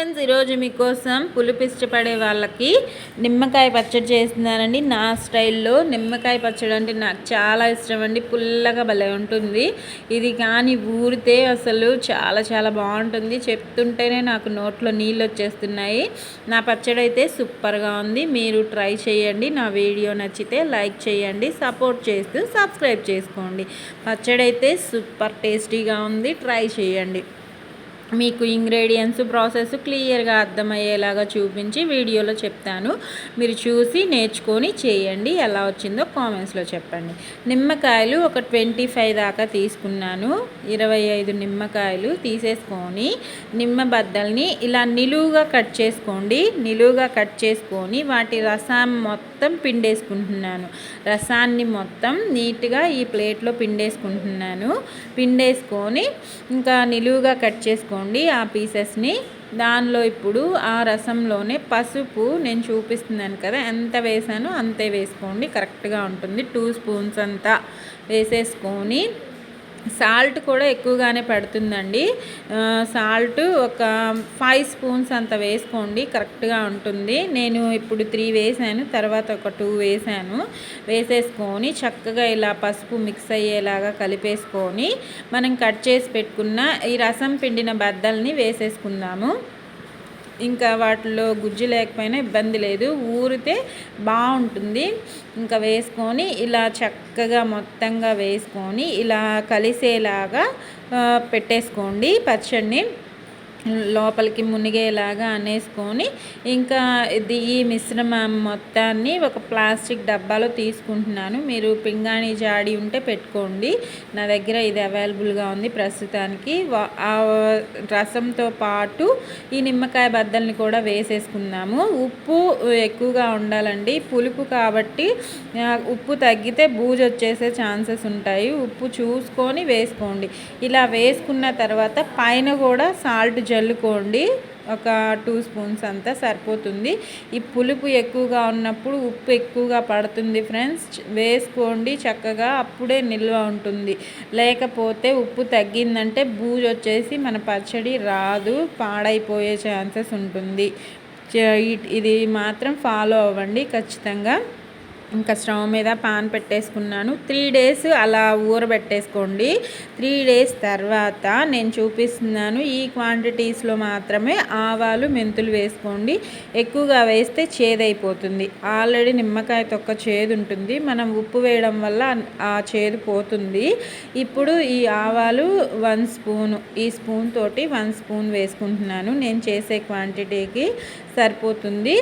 Friends ఈరోజు మీకోసం పులుపు ఇష్టపడే వాళ్ళకి నిమ్మకాయ పచ్చడి చేస్తున్నానండి నా స్టైల్లో నిమ్మకాయ పచ్చడి అంటే నాకు చాలా ఇష్టం అండి. పుల్లగా భలే ఉంటుంది. ఇది కానీ ఊరితే అసలు చాలా చాలా బాగుంటుంది. చెప్తుంటేనే నాకు నోట్లో నీళ్ళు వచ్చేస్తున్నాయి. నా పచ్చడి అయితే సూపర్గా ఉంది. మీరు ట్రై చేయండి. నా వీడియో నచ్చితే లైక్ చేయండి. సపోర్ట్ చేస్తూ సబ్స్క్రైబ్ చేసుకోండి. పచ్చడి అయితే సూపర్ టేస్టీగా ఉంది. ట్రై చేయండి. మీకు ఇంగ్రీడియంట్స్ ప్రాసెస్ క్లియర్గా అర్థమయ్యేలాగా చూపించి వీడియోలో చెప్తాను. మీరు చూసి నేర్చుకొని చేయండి. ఎలా వచ్చిందో కామెంట్స్లో చెప్పండి. నిమ్మకాయలు ఒక ట్వంటీ ఫైవ్ దాకా తీసుకున్నాను. ఇరవై ఐదు నిమ్మకాయలు తీసేసుకొని నిమ్మ బద్దల్ని ఇలా నిలువుగా కట్ చేసుకోండి. నిలువుగా కట్ చేసుకొని వాటి రసం మొత్తం పిండేసుకుంటున్నాను. రసాన్ని మొత్తం నీట్గా ఈ ప్లేట్లో పిండేసుకుంటున్నాను. పిండేసుకొని ఇంకా నిలువుగా కట్ చేసుకొని తీసుకోండి ఆ పీసెస్ని. దానిలో ఇప్పుడు ఆ రసంలోనే పసుపు నేను చూపిస్తున్నాను కదా ఎంత వేసానో అంతే వేసుకోండి. కరెక్ట్గా ఉంటుంది. టూ స్పూన్స్ అంతా వేసేసుకొని సాల్ట్ కూడా ఎక్కువగానే పడుతుందండి. సాల్ట్ ఒక ఫైవ్ స్పూన్స్ అంత వేసుకోండి కరెక్ట్గా ఉంటుంది. నేను ఇప్పుడు త్రీ వేసాను తర్వాత ఒక టూ వేసాను. వేసేసుకొని చక్కగా ఇలా పసుపు మిక్స్ అయ్యేలాగా కలిపేసుకొని మనం కట్ చేసి పెట్టుకున్న ఈ రసం పిండిన బద్దల్ని వేసేసుకుందాము. ఇంకా వాటిలో గుజ్జు లేకపోయినా ఇబ్బంది లేదు. ఊరితే బాగుంటుంది. ఇంకా వేసుకొని ఇలా చక్కగా మొత్తంగా వేసుకొని ఇలా కలిసేలాగా పెట్టేసుకోండి పచ్చడిని. లోపలికి మునిగేలాగా అనేసుకొని ఇంకా ఇది ఈ మిశ్రమం మొత్తాన్ని ఒక ప్లాస్టిక్ డబ్బాలో తీసుకుంటున్నాను. మీరు పింగాణి జాడి ఉంటే పెట్టుకోండి. నా దగ్గర ఇది అవైలబుల్గా ఉంది ప్రస్తుతానికి. ఆ రసంతో పాటు ఈ నిమ్మకాయ బద్దల్ని కూడా వేసేసుకుందాము. ఉప్పు ఎక్కువగా ఉండాలండి. పులుపు కాబట్టి ఉప్పు తగ్గితే బూజు వచ్చేసే ఛాన్సెస్ ఉంటాయి. ఉప్పు చూసుకొని వేసుకోండి. ఇలా వేసుకున్న తర్వాత పైన కూడా సాల్ట్ జల్లుకోండి. ఒక టూ స్పూన్స్ అంతా సరిపోతుంది. ఈ పులుపు ఎక్కువగా ఉన్నప్పుడు ఉప్పు ఎక్కువగా పడుతుంది ఫ్రెండ్స్. వేసుకోండి చక్కగా అప్పుడే నిల్వ ఉంటుంది. లేకపోతే ఉప్పు తగ్గిందంటే బూజు వచ్చేసి మన పచ్చడి రాదు పాడైపోయే ఛాన్సెస్ ఉంటుంది. ఇది మాత్రం ఫాలో అవ్వండి ఖచ్చితంగా. ఇంకా స్టవ్ మీద పాన్ పెట్టేసుకున్నాను. త్రీ డేస్ అలా ఊరబెట్టేసుకోండి. త్రీ డేస్ తర్వాత నేను చూపిస్తున్నాను ఈ క్వాంటిటీస్లో మాత్రమే ఆవాలు మెంతులు వేసుకోండి. ఎక్కువగా వేస్తే చేదైపోతుంది. ఆల్రెడీ నిమ్మకాయ తొక్క చేదు ఉంటుంది మనం ఉప్పు వేయడం వల్ల ఆ చేదు పోతుంది. ఇప్పుడు ఈ ఆవాలు వన్ స్పూన్ ఈ స్పూన్ తోటి వన్ స్పూన్ వేసుకుంటున్నాను. నేను చేసే క్వాంటిటీకి సరిపోతుంది.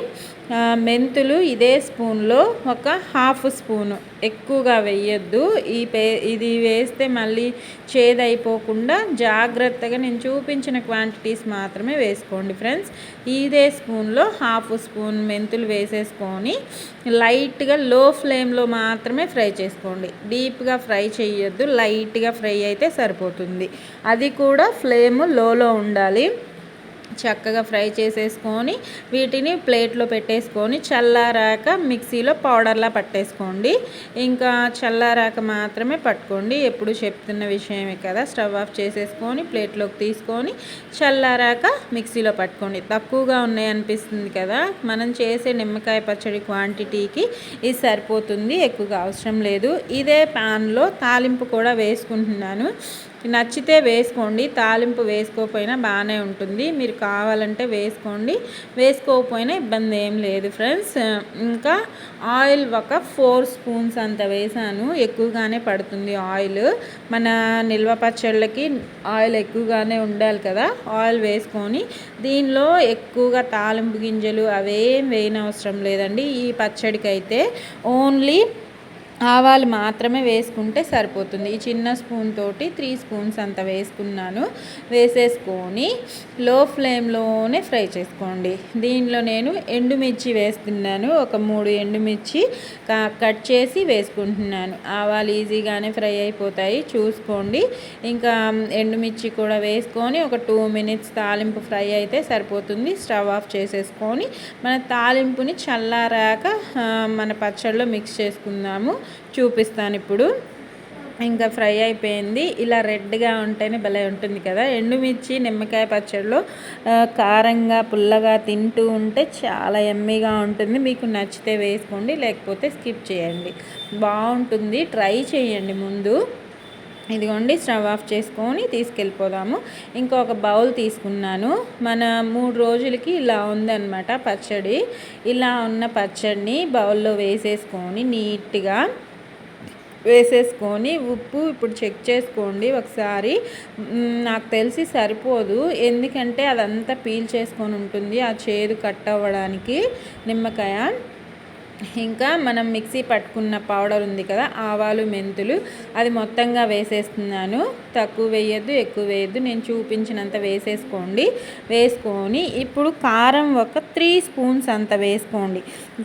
మెంతులు ఇదే స్పూన్లో ఒక హాఫ్ స్పూను. ఎక్కువగా వేయొద్దు. ఈ పే ఇది వేస్తే మళ్ళీ చేదైపోకుండా జాగ్రత్తగా నేను చూపించిన క్వాంటిటీస్ మాత్రమే వేసుకోండి ఫ్రెండ్స్ ఇదే స్పూన్లో హాఫ్ స్పూన్ మెంతులు వేసేసుకొని లైట్గా లో ఫ్లేమ్లో మాత్రమే ఫ్రై చేసుకోండి. డీప్గా ఫ్రై చేయొద్దు. లైట్గా ఫ్రై అయితే సరిపోతుంది. అది కూడా ఫ్లేమ్ లోలో ఉండాలి. చక్కగా ఫ్రై చేసేసుకొని వీటిని ప్లేట్లో పెట్టేసుకొని చల్లారాక మిక్సీలో పౌడర్లా పట్టేసుకోండి. ఇంకా చల్లారాక మాత్రమే పట్టుకోండి. ఎప్పుడు చెప్తున్న విషయమే కదా స్టవ్ ఆఫ్ చేసేసుకొని ప్లేట్లోకి తీసుకొని చల్లారాక మిక్సీలో పట్టుకోండి. తక్కువగా ఉన్నాయి అనిపిస్తుంది కదా మనం చేసే నిమ్మకాయ పచ్చడి క్వాంటిటీకి ఇది సరిపోతుంది ఎక్కువగా అవసరం లేదు. ఇదే ప్యాన్లో తాలింపు కూడా వేసుకుంటున్నాను. నచ్చితే వేసుకోండి. తాలింపు వేసుకోకపోయినా బాగానే ఉంటుంది. మీరు కావాలంటే వేసుకోండి. వేసుకోకపోయినా ఇబ్బంది ఏం లేదు ఫ్రెండ్స్. ఇంకా ఆయిల్ ఒక ఫోర్ స్పూన్స్ అంత వేసాను. ఎక్కువగానే పడుతుంది ఆయిల్. మన నిల్వ పచ్చళ్ళకి ఆయిల్ ఎక్కువగానే ఉండాలి కదా. ఆయిల్ వేసుకొని దీనిలో ఎక్కువగా తాలింపు గింజలు అవేం వేయనవసరం లేదండి. ఈ పచ్చడికి అయితే ఓన్లీ ఆవాలు మాత్రమే వేసుకుంటే సరిపోతుంది. ఈ చిన్న స్పూన్ తోటి త్రీ స్పూన్స్ అంత వేసుకున్నాను. వేసేసుకొని లో ఫ్లేమ్లోనే ఫ్రై చేసుకోండి. దీనిలో నేను ఎండుమిర్చి వేస్తున్నాను. ఒక మూడు ఎండుమిర్చి కట్ చేసి వేసుకుంటున్నాను. ఆవాలు ఈజీగానే ఫ్రై అయిపోతాయి. చూసుకోండి. ఇంకా ఎండుమిర్చి కూడా వేసుకొని ఒక టూ మినిట్స్ తాలింపు ఫ్రై అయితే సరిపోతుంది. స్టవ్ ఆఫ్ చేసేసుకొని మన తాలింపుని చల్లారాక మన పచ్చడిలో మిక్స్ చేసుకుందాము. చూపిస్తాను ఇప్పుడు. ఇంకా ఫ్రై అయిపోయింది. ఇలా రెడ్గా ఉంటేనే భలే ఉంటుంది కదా. ఎండుమిర్చి నిమ్మకాయ పచ్చడిలో కారంగా పుల్లగా తింటూ ఉంటే చాలా ఎమ్మీగా ఉంటుంది. మీకు నచ్చితే వేసుకోండి లేకపోతే స్కిప్ చేయండి. బాగుంటుంది. ట్రై చేయండి ముందు. ఇదిగోండి స్టవ్ ఆఫ్ చేసుకొని తీసుకెళ్ళిపోదాము. ఇంకొక బౌల్ తీసుకున్నాను. మన మూడు రోజులకి ఇలా ఉందన్నమాట పచ్చడి. ఇలా ఉన్న పచ్చడిని బౌల్లో వేసేసుకొని నీట్గా వేసేసుకొని ఉప్పు ఇప్పుడు చెక్ చేసుకోండి ఒకసారి. నాకు తెలిసి సరిపోదు. ఎందుకంటే అదంతా పీల్ చేసుకొని ఉంటుంది. ఆ చేదు కట్ అవ్వడానికి నిమ్మకాయ ఇంకా మనం మిక్సీ పట్టుకున్న పౌడర్ ఉంది కదా ఆవాలు మెంతులు అది మొత్తంగా వేసేస్తున్నాను. తక్కువ వేయద్దు ఎక్కువ వేయద్దు. నేను చూపించినంత వేసేసుకోండి. వేసుకొని ఇప్పుడు కారం ఒక త్రీ స్పూన్స్ అంత వేసుకోండి.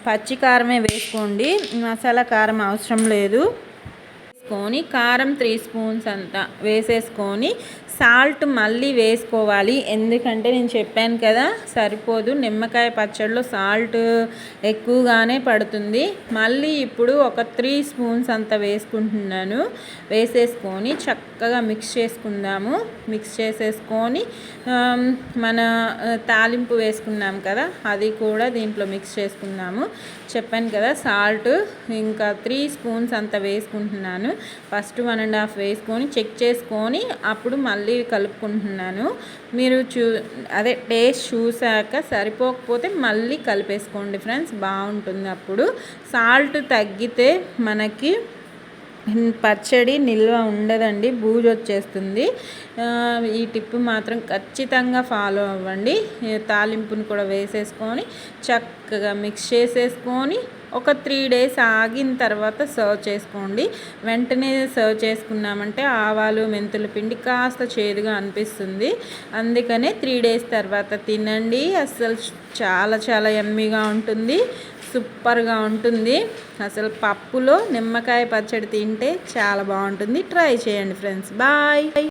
పచ్చి కారమే వేసుకోండి. మసాలా కారం అవసరం లేదు. వేసుకొని కారం త్రీ స్పూన్స్ అంతా వేసేసుకొని సాల్ట్ మళ్ళీ వేసుకోవాలి. ఎందుకంటే నేను చెప్పాను కదా సరిపోదు. నిమ్మకాయ పచ్చడిలో సాల్ట్ ఎక్కువగానే పడుతుంది. మళ్ళీ ఇప్పుడు ఒక త్రీ స్పూన్స్ అంత వేసుకుంటున్నాను. వేసేసుకొని చక్కగా మిక్స్ చేసుకుందాము. మిక్స్ చేసేసుకొని మన తాలింపు వేసుకున్నాం కదా అది కూడా దీంట్లో మిక్స్ చేసుకుందాము. చెప్పాను కదా సాల్ట్ ఇంకా త్రీ స్పూన్స్ అంత వేసుకుంటున్నాను. ఫస్ట్ వన్ అండ్ హాఫ్ వేసుకొని చెక్ చేసుకొని అప్పుడు మళ్ళీ కలుపుకుంటున్నాను. మీరు చూ అదే టేస్ట్ చూసాక సరిపోకపోతే మళ్ళీ కలిపేసుకోండి ఫ్రెండ్స్ బాగుంటుంది అప్పుడు. సాల్ట్ తగ్గితే మనకి పచ్చడి నిల్వ ఉండదండి బూజు వచ్చేస్తుంది. ఈ టిప్ మాత్రం ఖచ్చితంగా ఫాలో అవ్వండి. తాలింపుని కూడా వేసేసుకొని చక్కగా మిక్స్ చేసేసుకొని ఒక త్రీ డేస్ ఆగిన తర్వాత సర్వ్ చేసుకోండి. వెంటనే సర్వ్ చేసుకున్నామంటే ఆవాలు మెంతుల పిండి కాస్త చేదుగా అనిపిస్తుంది. అందుకనే త్రీ డేస్ తర్వాత తినండి. అస్సలు చాలా చాలా ఎమ్మీగా ఉంటుంది. సూపర్గా ఉంటుంది. అసలు పప్పులో నిమ్మకాయ పచ్చడి తింటే చాలా బాగుంటుంది. ట్రై చేయండి ఫ్రెండ్స్. బాయ్.